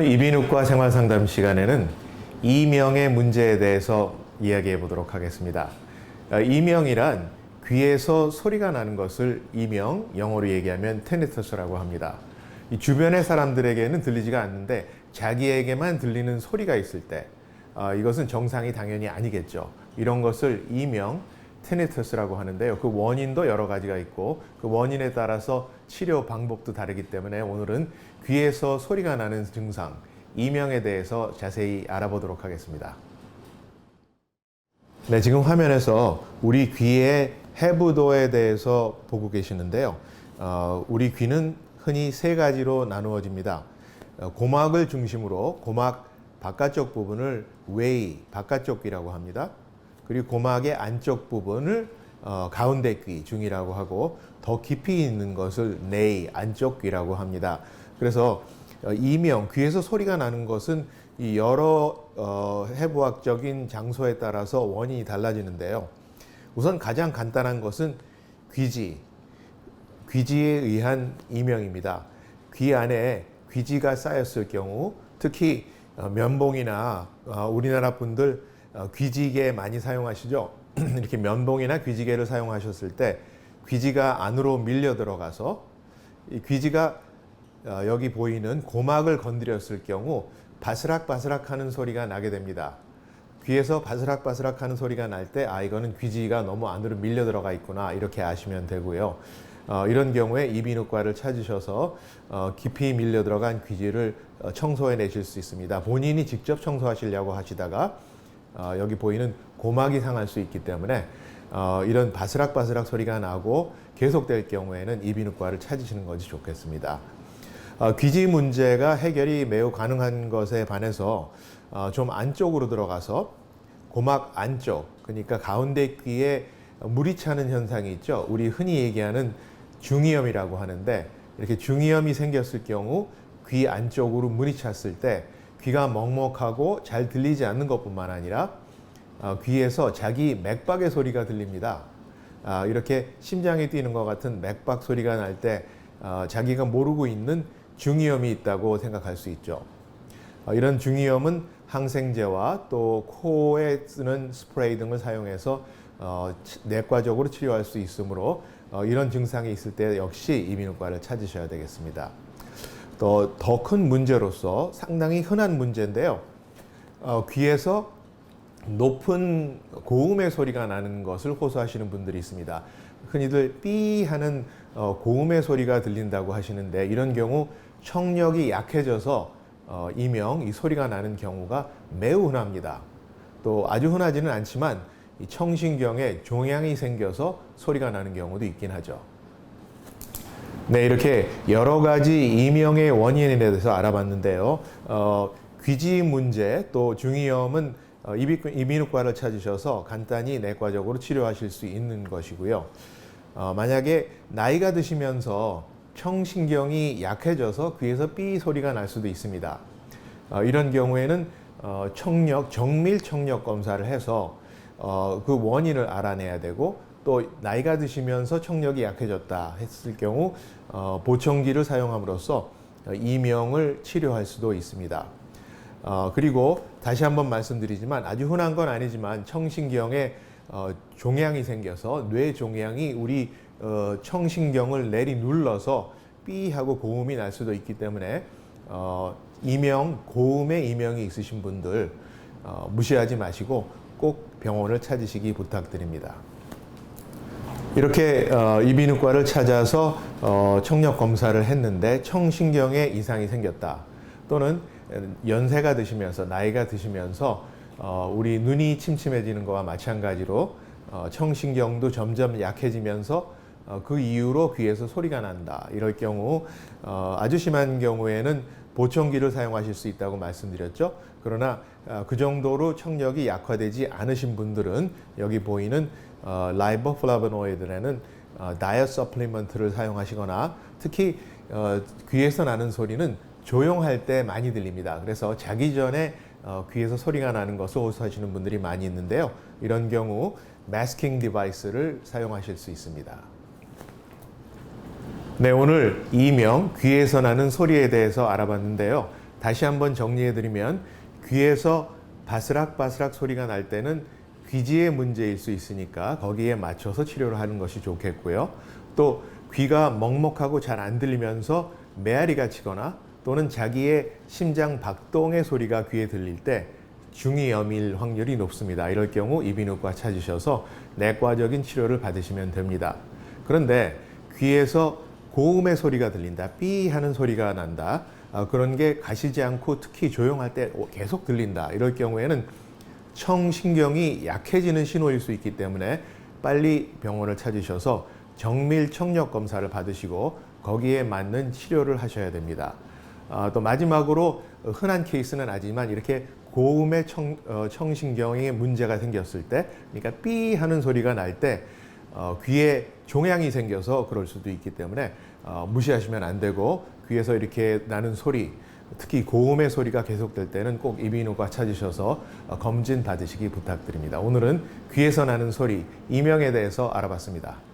오늘 이비인후과 생활상담 시간에는 이명의 문제에 대해서 이야기해 보도록 하겠습니다. 아, 이명이란 귀에서 소리가 나는 것을 이명, 영어로 얘기하면 테니터스라고 합니다. 이 주변의 사람들에게는 들리지가 않는데 자기에게만 들리는 소리가 있을 때 아, 이것은 정상이 당연히 아니겠죠. 이런 것을 이명, 테니터스라고 하는데요. 그 원인도 여러 가지가 있고 그 원인에 따라서 치료 방법도 다르기 때문에 오늘은 귀에서 소리가 나는 증상, 이명에 대해서 자세히 알아보도록 하겠습니다. 네, 지금 화면에서 우리 귀의 해부도에 대해서 보고 계시는데요. 어, 우리 귀는 흔히 세 가지로 나누어집니다. 어, 고막을 중심으로 고막 바깥쪽 부분을 웨이, 바깥쪽 귀라고 합니다. 그리고 고막의 안쪽 부분을 어, 가운데 귀 중이라고 하고 더 깊이 있는 것을 내이 안쪽 귀라고 합니다. 그래서 어, 이명 귀에서 소리가 나는 것은 이 여러 어, 해부학적인 장소에 따라서 원인이 달라지는데요. 우선 가장 간단한 것은 귀지, 귀지에 의한 이명입니다. 귀 안에 귀지가 쌓였을 경우 특히 어, 면봉이나 어, 우리나라 분들 어, 귀지개 많이 사용하시죠? 이렇게 면봉이나 귀지개를 사용하셨을 때 귀지가 안으로 밀려 들어가서 이 귀지가 어, 여기 보이는 고막을 건드렸을 경우 바스락바스락 하는 소리가 나게 됩니다. 귀에서 바스락바스락 하는 소리가 날 때, 아, 이거는 귀지가 너무 안으로 밀려 들어가 있구나. 이렇게 아시면 되고요. 어, 이런 경우에 이비인후과를 찾으셔서 어, 깊이 밀려 들어간 귀지를 어, 청소해 내실 수 있습니다. 본인이 직접 청소하시려고 하시다가 어, 여기 보이는 고막이 상할 수 있기 때문에 어, 이런 바스락바스락 소리가 나고 계속될 경우에는 이비인후과를 찾으시는 것이 좋겠습니다. 어, 귀지 문제가 해결이 매우 가능한 것에 반해서 어, 좀 안쪽으로 들어가서 고막 안쪽, 그러니까 가운데 귀에 물이 차는 현상이 있죠. 우리 흔히 얘기하는 중이염이라고 하는데 이렇게 중이염이 생겼을 경우 귀 안쪽으로 물이 찼을 때 귀가 먹먹하고 잘 들리지 않는 것뿐만 아니라 어, 귀에서 자기 맥박의 소리가 들립니다. 아, 이렇게 심장이 뛰는 것 같은 맥박 소리가 날때 어, 자기가 모르고 있는 중이염이 있다고 생각할 수 있죠. 어, 이런 중이염은 항생제와 또 코에 쓰는 스프레이 등을 사용해서 내과적으로 치료할 수 있으므로 어, 이런 증상이 있을 때 역시 이비인후과를 찾으셔야 되겠습니다. 또 더 큰 문제로서 상당히 흔한 문제인데요. 어, 귀에서 높은 고음의 소리가 나는 것을 호소하시는 분들이 있습니다. 흔히들 삐 하는 어, 고음의 소리가 들린다고 하시는데 이런 경우 청력이 약해져서 어, 이명 이 소리가 나는 경우가 매우 흔합니다. 또 아주 흔하지는 않지만 이 청신경에 종양이 생겨서 소리가 나는 경우도 있긴 하죠. 네, 이렇게 여러 가지 이명의 원인에 대해서 알아봤는데요. 어, 귀지 문제 또 중이염은 어, 이비, 이비인후과를 찾으셔서 간단히 내과적으로 치료하실 수 있는 것이고요. 어, 만약에 나이가 드시면서 청신경이 약해져서 귀에서 삐 소리가 날 수도 있습니다. 어, 이런 경우에는 어, 청력, 정밀 청력 검사를 해서 어, 그 원인을 알아내야 되고 또 나이가 드시면서 청력이 약해졌다 했을 경우 어, 보청기를 사용함으로써 어, 이명을 치료할 수도 있습니다. 어, 그리고 다시 한번 말씀드리지만 아주 흔한 건 아니지만 청신경에 어, 종양이 생겨서 뇌 종양이 우리 어, 청신경을 내리 눌러서 삐 하고 고음이 날 수도 있기 때문에 어, 이명 고음의 이명이 있으신 분들 어, 무시하지 마시고 꼭 병원을 찾으시기 부탁드립니다. 이렇게 어, 이비인후과를 찾아서 어, 청력 검사를 했는데 청신경에 이상이 생겼다. 또는 연세가 드시면서 나이가 드시면서 어, 우리 눈이 침침해지는 것과 마찬가지로 어, 청신경도 점점 약해지면서 어, 그 이후로 귀에서 소리가 난다. 이럴 경우 어, 아주 심한 경우에는 보청기를 사용하실 수 있다고 말씀드렸죠. 그러나 어, 그 정도로 청력이 약화되지 않으신 분들은 여기 보이는 어, 라이버플라보노이드라는 어, 다이어 서플리먼트를 사용하시거나 특히 어, 귀에서 나는 소리는 조용할 때 많이 들립니다. 그래서 자기 전에 어, 귀에서 소리가 나는 것을 호소하시는 분들이 많이 있는데요. 이런 경우 마스킹 디바이스를 사용하실 수 있습니다. 네, 오늘 이명 귀에서 나는 소리에 대해서 알아봤는데요. 다시 한번 정리해 드리면 귀에서 바스락바스락 소리가 날 때는 귀지의 문제일 수 있으니까 거기에 맞춰서 치료를 하는 것이 좋겠고요. 또 귀가 먹먹하고 잘 안 들리면서 메아리가 치거나 또는 자기의 심장 박동의 소리가 귀에 들릴 때 중이염일 확률이 높습니다. 이럴 경우 이비인후과 찾으셔서 내과적인 치료를 받으시면 됩니다. 그런데 귀에서 고음의 소리가 들린다, 삐 하는 소리가 난다, 아, 그런 게 가시지 않고 특히 조용할 때 계속 들린다. 이럴 경우에는 청신경이 약해지는 신호일 수 있기 때문에 빨리 병원을 찾으셔서 정밀 청력 검사를 받으시고 거기에 맞는 치료를 하셔야 됩니다. 아, 또 마지막으로 흔한 케이스는 아니지만 이렇게 고음의 청, 어, 청신경에 문제가 생겼을 때, 그러니까 삐 하는 소리가 날 때 어, 귀에 종양이 생겨서 그럴 수도 있기 때문에 어, 무시하시면 안 되고 귀에서 이렇게 나는 소리, 특히 고음의 소리가 계속될 때는 꼭 이비인후과 찾으셔서 어, 검진 받으시기 부탁드립니다. 오늘은 귀에서 나는 소리 이명에 대해서 알아봤습니다.